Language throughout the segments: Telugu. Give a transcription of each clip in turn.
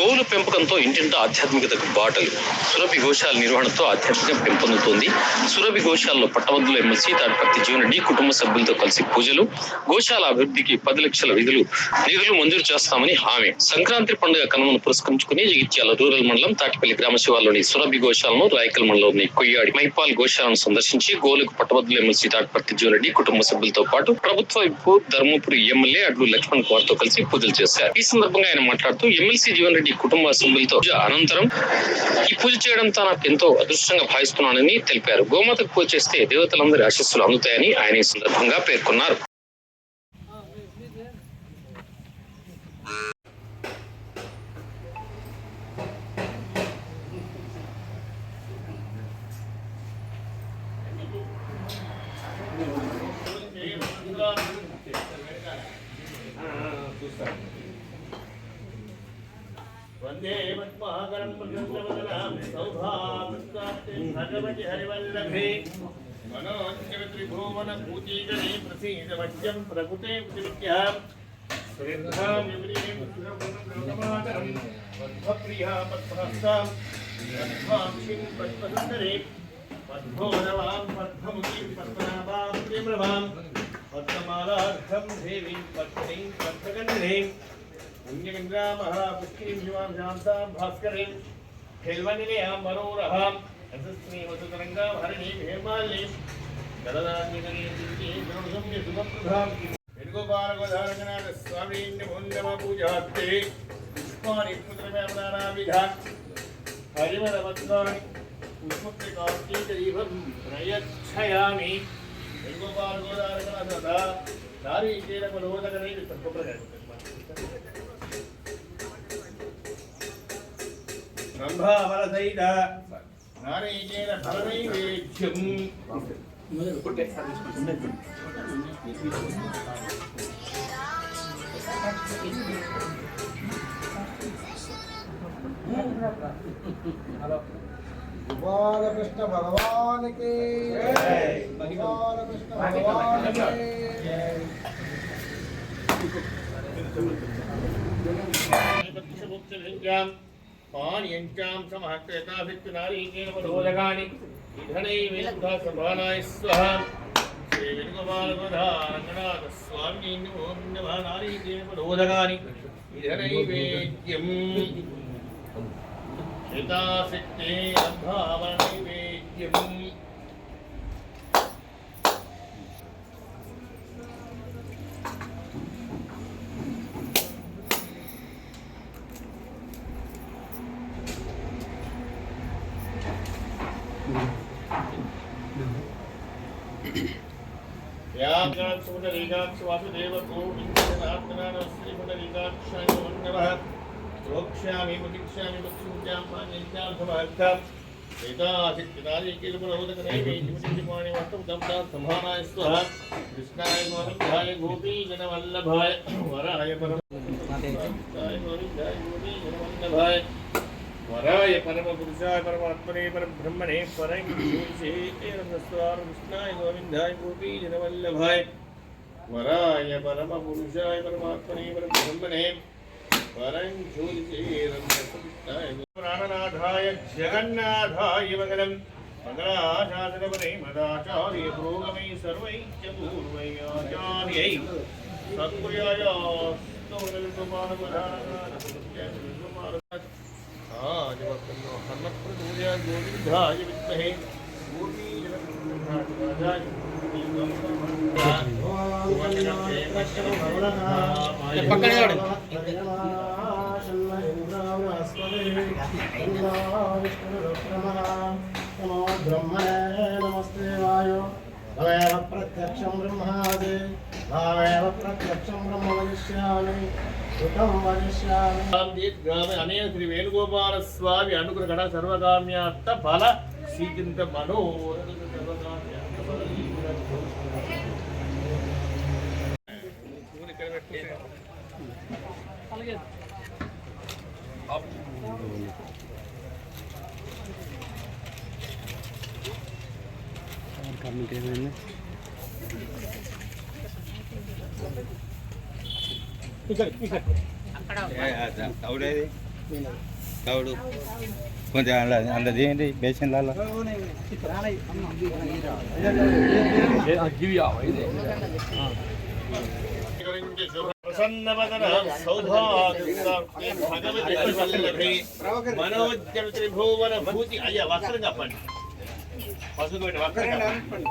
గోవుల పెంపకంతో ఇంటింటా ఆధ్యాత్మికతకు బాటలు. సురభి గోశాల నిర్వహణతో ఆధ్యాత్మికం పెంపొందుతోంది. సురభి గోశాలలో పట్టభద్రుల ఎమ్మెల్సీ తాడిపత్రి డి కుటుంబ సభ్యులతో కలిసి పూజలు గోశాల అభివృద్ధికి పది లక్షల విధులు నిధులు మంజూరు చేస్తామని హామీ. సంక్రాంతి పండుగ కనుమను పురస్కరించుకుని జగిత్యాల రూరల్ మండలం తాటిపల్లి గ్రామ శివాలలోని సురభి గోశాలను రాయకల్ మండలంలోని కొయ్యాడి మైపాల్ గోశాలను సందర్శించి గోవులకు పట్టభద్రుల ఎమ్మెల్సీ తాటిపత్రి డి కుటుంబ సభ్యులతో పాటు ప్రభుత్వ ధర్మపురి ఎమ్మెల్యే అడ్లు లక్ష్మణ్ కుమార్తో కలిసి పూజలు చేశారు. ఈ సందర్భంగా ఆయన మాట్లాడుతూ ఎమ్మెల్సీ జీవన్ రెడ్డి కుటుంబ సభ్యులతో అనంతరం ఈ పూజ చేయడం తనకు ఎంతో అదృష్టంగా భావిస్తున్నానని తెలిపారు. గోమాతకు పూజ చేస్తే దేవతలందరి ఆశస్సులు అందుతాయని ఆయన ఈ సందర్భంగా పేర్కొన్నారు. చూస్తాను भगवति हरिवल्लभे मनोज्ञत्रिभुवनभूतीगणे प्रसीदवज्यं प्रकृते प्रतिविद्यां श्रद्धाविव्रीं सुरमातरं पद्मप्रिया पद्महस्तां पद्माक्षिं पद्मसुन्दरे पद्मोरवां पद्ममुखीं पद्मनाभां त्रिम्रभां पद्ममालार्थं देवीं पत्नीं पद्मगन्धरीं अन्यमिन्द्रामः पुष्टिं युवां शान्तां भास्करीं खेल्वनिलयां मरोरहां रसस्त्रीमसुतरङ्गां हरिणीं हेमालीं जलदान्यगरीं वेणुगोपालगोधारकनाथ स्वामीं नमो नमः पूजास्ते पुष्पाणि पुत्रमेवनाविधा हरिमदपत्राणि पुष्पस्य कार्तीकदीपं प्रयच्छयामि वेणुगोपालगोधारकनाथ नारीकेरपरोदकरे सर्वप्रजति వేణుగోపాలగోధారకనాథ నారీకేన ఫలనైవేద్యం గోపాలకృష్ణ భగవానికి. జై. గోపాలకృష్ణ భగవానికి. పానీయంచాం సమహక్రేతాభిత్తు నారీకేన మనోదకాని విధనైవేద్య సభానాయ స్వహ శ్రీ వేణుగోపాలగోధారంగనాథ స్వామి ఓం నమ మనోదకాని విధనైవేద్యం హితాశక్తే साक्षात् पुनरीकाक्ष वासुदेवत्मनाश्रीपुनरीकाक्षाय नमः प्रोक्ष्यामि प्रतीक्ष्यामि प्रक्षिप्त्यां వరాయ పరమ పురుషాయ పరమాత్మనే పరం బ్రహ్మణే పరం కృష్ణాయ గోవిందాయ గోపీ జనవల్లభాయ. వరాయ పరమ పురుషాయ పరమాత్మనే పరం బ్రహ్మణే పరం ప్రాణనాథాయ జగన్నాథాయ మంగళం మంగళాశాసనపదే మదాచార్య భోగమై సర్వై పూర్వై ఆచార్యై సత్ప్రియాయ హనుమత్ప్రదూయ గోవిందాయ విద్మహే कर्णप्रदूर्याय नमो ब्रह्मणे नमस्ते वायो भावेव प्रत्यक्षं ब्रह्मादि भावेव प्रत्यक्षं ब्रह्म అనేక శ్రీ వేణుగోపాల స్వామి అనుగ్రహ గణ సర్వకామ్యార్థ ఫల సీకింత మనో. అవునేది తవుడు కొంచెం అలా అందులో చేయండి బేసిన్లలో ప్రసన్నవదనం సౌభాగ్యం భగవతి మనోజ్జల త్రిభువన భూతి. అయ్యా వస్త్రం చెప్పండి పసుపు వస్త్రం చెప్పండి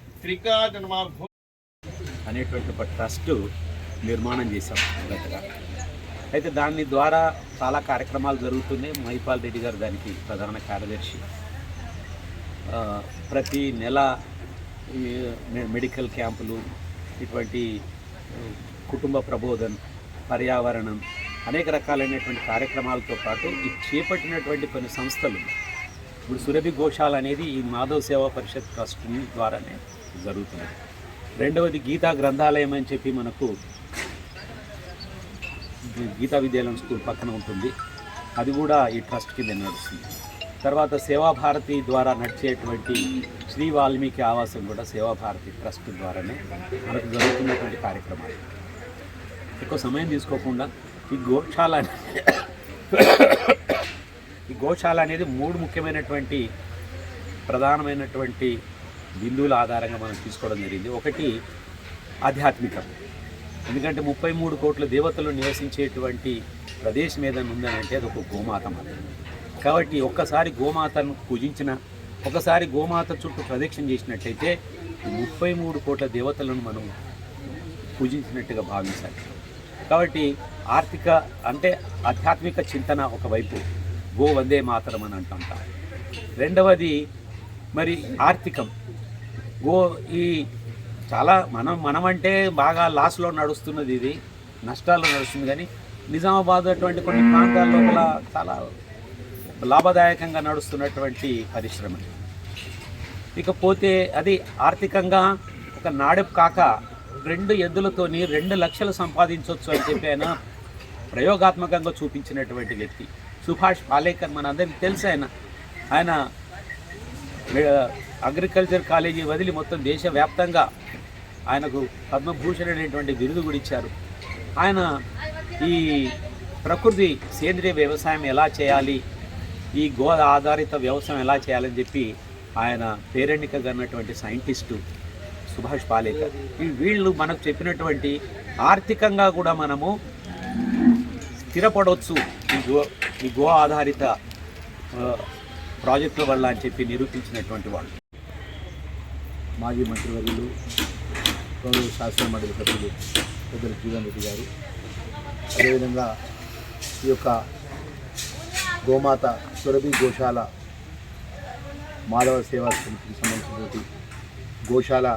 అనేటువంటి ఒక ట్రస్ట్ నిర్మాణం చేశాం గతగా అయితే దాని ద్వారా చాలా కార్యక్రమాలు జరుగుతున్నాయి. మహిపాల్ రెడ్డి గారు దానికి ప్రధాన కార్యదర్శి. ప్రతి నెల మెడికల్ క్యాంపులు ఇటువంటి కుటుంబ ప్రబోధన్ పర్యావరణం అనేక రకాలైనటువంటి కార్యక్రమాలతో పాటు ఈ చేపట్టినటువంటి కొన్ని సంస్థలు. ఇప్పుడు సురభి ఘోషాల్ అనేది ఈ మాధవ్ సేవా పరిషత్ ట్రస్ట్ ద్వారానే జరుగుతుంది. రెండవది గీతా గ్రంథాలయం అని చెప్పి మనకు గీతా విద్యాలయం స్కూల్ పక్కన ఉంటుంది. అది కూడా ఈ ట్రస్ట్ కింద నడుస్తుంది. తర్వాత సేవాభారతి ద్వారా నడిచేటువంటి శ్రీ వాల్మీకి ఆవాసం కూడా సేవాభారతి ట్రస్ట్ ద్వారానే మనకు జరుగుతున్నటువంటి కార్యక్రమాలు. ఎక్కువ సమయం తీసుకోకుండా ఈ గోశాల ఈ గోశాల అనేది మూడు ముఖ్యమైనటువంటి ప్రధానమైనటువంటి బిందువుల ఆధారంగా మనం తీసుకోవడం జరిగింది. ఒకటి ఆధ్యాత్మికం. ఎందుకంటే ముప్పై మూడు కోట్ల దేవతలు నివసించేటువంటి ప్రదేశం ఏదైనా ఉందనంటే అంటే అది ఒక గోమాత మాత్రమే. కాబట్టి ఒక్కసారి గోమాతను పూజించిన ఒకసారి గోమాత చుట్టూ ప్రదక్షిణ చేసినట్టయితే ముప్పై మూడు కోట్ల దేవతలను మనం పూజించినట్టుగా భావించాలి. కాబట్టి ఆర్థిక అంటే ఆధ్యాత్మిక చింతన ఒకవైపు గో వందే మాతరం అని అంటుంటారు రెండవది మరి ఆర్థికం. గో ఈ చాలా మనం మనమంటే బాగా లాస్లో నడుస్తున్నది ఇది. నష్టాలు నడుస్తుంది. కానీ నిజామాబాద్ అటువంటి కొన్ని ప్రాంతాల లోపల చాలా లాభదాయకంగా నడుస్తున్నటువంటి పరిశ్రమ. ఇకపోతే అది ఆర్థికంగా ఒక నాడెప్ కాక రెండు ఎద్దులతోని రెండు లక్షలు సంపాదించవచ్చు అని చెప్పి ఆయన ప్రయోగాత్మకంగా చూపించినటువంటి వ్యక్తి. సుభాష్ పాలేకర్ మనందరికీ తెలుసు ఆయన. ఆయన అగ్రికల్చర్ కాలేజీ వదిలి మొత్తం దేశవ్యాప్తంగా ఆయనకు పద్మభూషణ్ అనేటువంటి బిరుదు కూడా ఇచ్చారు. ఆయన ఈ ప్రకృతి సేంద్రియ వ్యవసాయం ఎలా చేయాలి ఈ గో ఆధారిత వ్యవసాయం ఎలా చేయాలని చెప్పి ఆయన పేరెన్నిక ఉన్నటువంటి సైంటిస్టు సుభాష్ పాలేకర్. ఈ వీళ్ళు మనకు చెప్పినటువంటి ఆర్థికంగా కూడా మనము స్థిరపడవచ్చు ఈ గో ఈ గో ఆధారిత ప్రాజెక్టుల వల్ల అని చెప్పి నిరూపించినటువంటి వాళ్ళు. మాజీ మంత్రివర్యులు గౌరవ శాసన మండలి సభ్యులు పెద్దలు జీవన్ రెడ్డి గారు అదేవిధంగా ఈ యొక్క గోమాత సురభి గోశాల మాధవ సేవా సమితికి సంబంధించినటువంటి గోశాల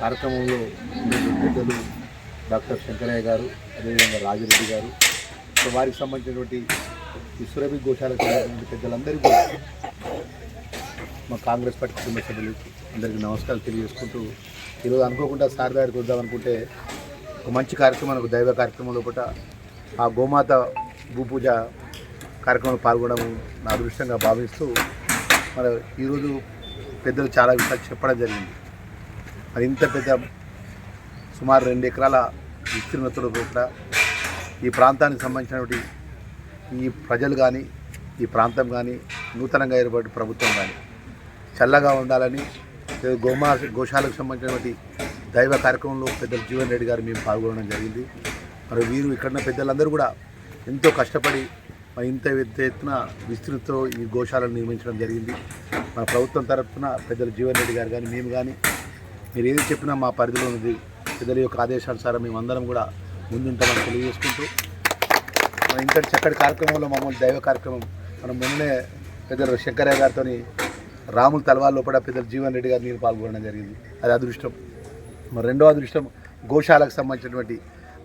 కార్యక్రమంలో పెద్దలు డాక్టర్ శంకరయ్య గారు అదేవిధంగా రాజిరెడ్డి గారు. వారికి సంబంధించినటువంటి ఈ సురభి గోశాలకు పెద్దలందరికీ మా కాంగ్రెస్ పార్టీ కుటుంబ సభ్యులు అందరికీ నమస్కారాలు తెలియజేసుకుంటూ ఈరోజు అనుకోకుండా సార్ గారికి వద్దాం అనుకుంటే ఒక మంచి కార్యక్రమం ఒక దైవ కార్యక్రమం లోపల ఆ గోమాత భూపూజ కార్యక్రమంలో పాల్గొనడం నా అదృష్టంగా భావిస్తూ మరి ఈరోజు పెద్దలు చాలా విషయాలు చెప్పడం జరిగింది. మరి ఇంత పెద్ద సుమారు రెండు ఎకరాల విస్తీర్ణతలో కూడా ఈ ప్రాంతానికి సంబంధించినటువంటి ఈ ప్రజలు కానీ ఈ ప్రాంతం కానీ నూతనంగా ఏర్పడిన ప్రభుత్వం కానీ చల్లగా ఉండాలని గోమా గోశాలకు సంబంధించినటువంటి దైవ కార్యక్రమంలో పెద్దలు జీవన్ రెడ్డి గారు మేము పాల్గొనడం జరిగింది. మరి వీరు ఇక్కడున్న పెద్దలందరూ కూడా ఎంతో కష్టపడి మరి ఇంత పెద్ద ఎత్తున విస్తృతితో ఈ గోశాలను నిర్మించడం జరిగింది. మన ప్రభుత్వం తరఫున పెద్దలు జీవన్ రెడ్డి గారు కానీ మేము కానీ మీరు ఏది చెప్పినా మా పరిధిలో ఉంది పెద్దల యొక్క ఆదేశానుసారం మేము అందరం కూడా ముందుంటామని తెలియజేసుకుంటూ ఇంతటి చక్కటి కార్యక్రమంలో మమ్మల్ని దైవ కార్యక్రమం మనం మొన్ననే పెద్దలు శంకరయ్య గారితో రాముల తలవాళ్ళ లోపల పెద్దలు జీవన్ రెడ్డి గారు నేను పాల్గొనడం జరిగింది. అది అదృష్టం. మరి రెండో అదృష్టం గోశాలకు సంబంధించినటువంటి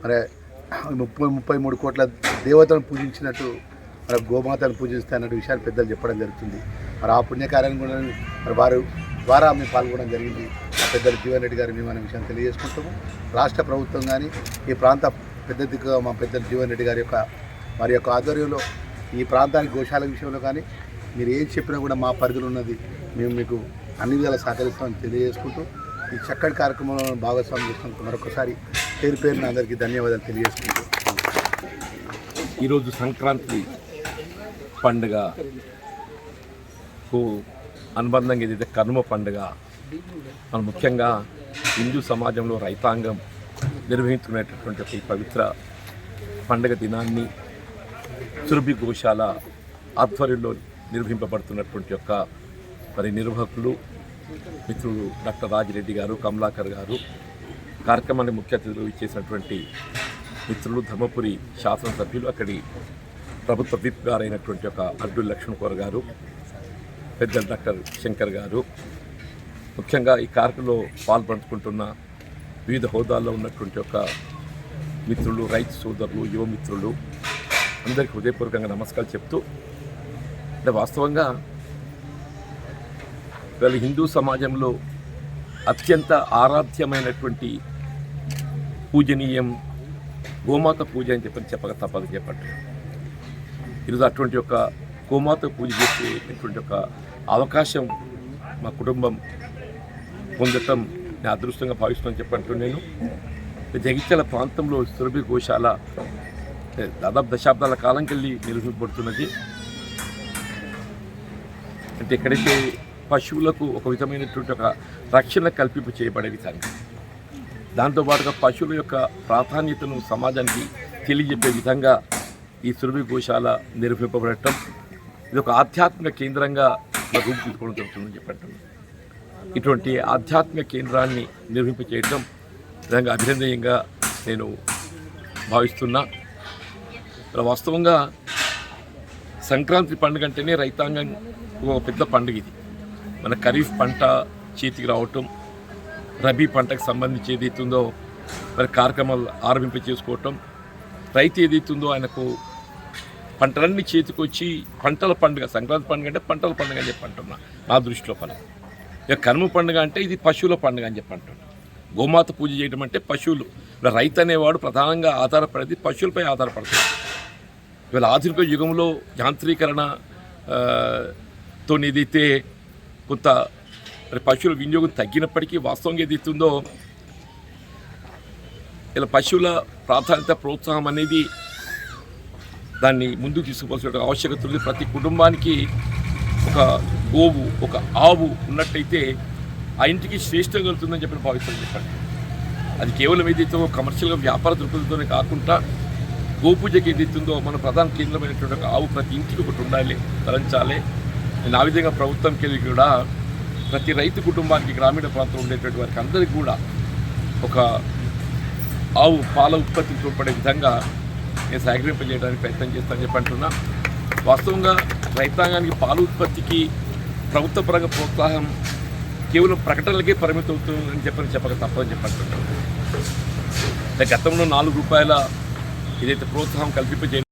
మరి ముప్పై ముప్పై మూడు కోట్ల దేవతలను పూజించినట్టు మరి గోమాతను పూజిస్తే అన్నట్టు విషయాన్ని పెద్దలు చెప్పడం జరుగుతుంది. మరి ఆ పుణ్యకార్యాన్ని కూడా మరి వారు ద్వారా మేము పాల్గొనడం జరిగింది. ఆ పెద్దలు జీవన్ రెడ్డి గారు మేము అనే విషయాన్ని తెలియజేసుకుంటాము. రాష్ట్ర ప్రభుత్వం కానీ ఈ ప్రాంత పెద్ద దిక్కుగా మా పెద్దలు జీవన్ రెడ్డి గారి యొక్క వారి యొక్క ఆధ్వర్యంలో ఈ ప్రాంతానికి గోశాల విషయంలో కానీ మీరు ఏం చెప్పినా కూడా మా పరిధిలో ఉన్నది. మేము మీకు అన్ని విధాలా సహకరిస్తామని తెలియజేసుకుంటూ ఈ చక్కటి కార్యక్రమంలో భాగస్వామ్యం చేసినందుకు మరొకసారి పేరు పేరున అందరికీ ధన్యవాదాలు తెలియజేసుకుంటూ ఈరోజు సంక్రాంతి పండుగకు అనుబంధంగా ఏదైతే కనుమ పండుగ మనం ముఖ్యంగా హిందూ సమాజంలో రైతాంగం నిర్వహించుకునేటటువంటి ఈ పవిత్ర పండుగ దినాన్ని సురభి గోశాల ఆధ్వర్యంలో నిర్వహింపబడుతున్నటువంటి యొక్క మరి నిర్వాహకులు మిత్రులు డాక్టర్ రాజిరెడ్డి గారు కమలాకర్ గారు కార్యక్రమాన్ని ముఖ్య అతిథులు ఇచ్చేసినటువంటి మిత్రులు ధర్మపురి శాసనసభ్యులు అక్కడి ప్రభుత్వ విప్ గారైనటువంటి ఒక అడ్డు లక్ష్మణ్ కౌర్ గారు పెద్దలు డాక్టర్ శంకర్ గారు. ముఖ్యంగా ఈ కార్యక్రమంలో పాల్పంచుకుంటున్న వివిధ హోదాల్లో ఉన్నటువంటి ఒక మిత్రులు రైతు సోదరులు యువ మిత్రులు అందరికీ హృదయపూర్వకంగా నమస్కారాలు చెప్తూ అంటే వాస్తవంగా వీళ్ళ హిందూ సమాజంలో అత్యంత ఆరాధ్యమైనటువంటి పూజనీయం గోమాత పూజ అని చెప్పని చెప్పక తప్పదు చెప్పండి. ఈరోజు అటువంటి ఒక గోమాత పూజ చేసేటువంటి ఒక అవకాశం మా కుటుంబం పొందటం నేను అదృష్టంగా భావిస్తున్నాను చెప్పంటూ నేను. జగిత్యాల ప్రాంతంలో సురభి గోశాల దాదాపు దశాబ్దాల కాలం కెళ్ళి నిర్వహింపబడుతున్నది అంటే ఎక్కడైతే పశువులకు ఒక విధమైనటువంటి ఒక రక్షణ కల్పింప చేయబడే విధంగా దాంతోపాటుగా పశువుల యొక్క ప్రాధాన్యతను సమాజానికి తెలియజెప్పే విధంగా ఈ సురభి గోశాల నిర్వహింపబడటం ఇది ఒక ఆధ్యాత్మిక కేంద్రంగా ఇలా రూపుదిద్దుకోవడం జరుగుతుందని చెప్పటం ఇటువంటి ఆధ్యాత్మిక కేంద్రాన్ని నిర్వహింప చేయటం నిజంగా అభినందనీయంగా నేను భావిస్తున్నా. వాస్తవంగా సంక్రాంతి పండుగ అంటేనే రైతాంగం ఒక పెద్ద పండుగ ఇది. మన ఖరీఫ్ పంట చేతికి రావటం రబీ పంటకు సంబంధించి ఏదైతుందో మరి కార్యక్రమాలు ఆరంభింప చేసుకోవటం రైతు ఏదైతుందో ఆయనకు పంటలన్నీ చేతికొచ్చి పంటల పండుగ సంక్రాంతి పండుగ అంటే పంటల పండుగ అని చెప్పి అంటున్నా నా దృష్టిలో పని. ఇక కనుమ పండుగ అంటే ఇది పశువుల పండుగ అని చెప్పి అంటున్నా. గోమాత పూజ చేయడం అంటే పశువులు. ఇలా రైతు అనేవాడు ప్రధానంగా ఆధారపడేది పశువులపై ఆధారపడుతుంది ఇవాళ ఆధునిక యుగంలో యాంత్రీకరణ ఆ, తో ఏదైతే కొంత మరి పశువుల వినియోగం తగ్గినప్పటికీ వాస్తవంగా ఏదైతుందో ఇలా పశువుల ప్రాధాన్యత ప్రోత్సాహం అనేది దాన్ని ముందుకు తీసుకుపోవాల్సిన ఆవశ్యకత ఉంది. ప్రతి కుటుంబానికి ఒక గోవు ఒక ఆవు ఉన్నట్టయితే ఆ ఇంటికి శ్రేష్టం కలుగుతుందని చెప్పి భావిస్తాను చెప్పండి. అది కేవలం ఏదైతే కమర్షియల్గా వ్యాపార దృక్పథంతోనే కాకుండా గోపూజకి ఏదైతుందో మన ప్రధాన కేంద్రమైనటువంటి ఆవు ప్రతి ఇంటికి ఒకటి ఉండాలి తలంచాలి. నేను ఆ విధంగా ప్రభుత్వంకి వెళ్ళి కూడా ప్రతి రైతు కుటుంబానికి గ్రామీణ ప్రాంతంలో ఉండేటువంటి వారికి అందరికీ కూడా ఒక ఆవు పాల ఉత్పత్తికి తోడ్పడే విధంగా నేను సహకరింపజేయడానికి ప్రయత్నం చేస్తానని చెప్పి అంటున్నా. వాస్తవంగా రైతాంగానికి పాల ఉత్పత్తికి ప్రభుత్వ పరంగా ప్రోత్సాహం కేవలం ప్రకటనలకే పరిమితం అవుతుందని చెప్పని చెప్పక తప్పదని చెప్పి అంటున్నాను గతంలో నాలుగు రూపాయల ఏదైతే ప్రోత్సాహం కల్పింపజేయండి.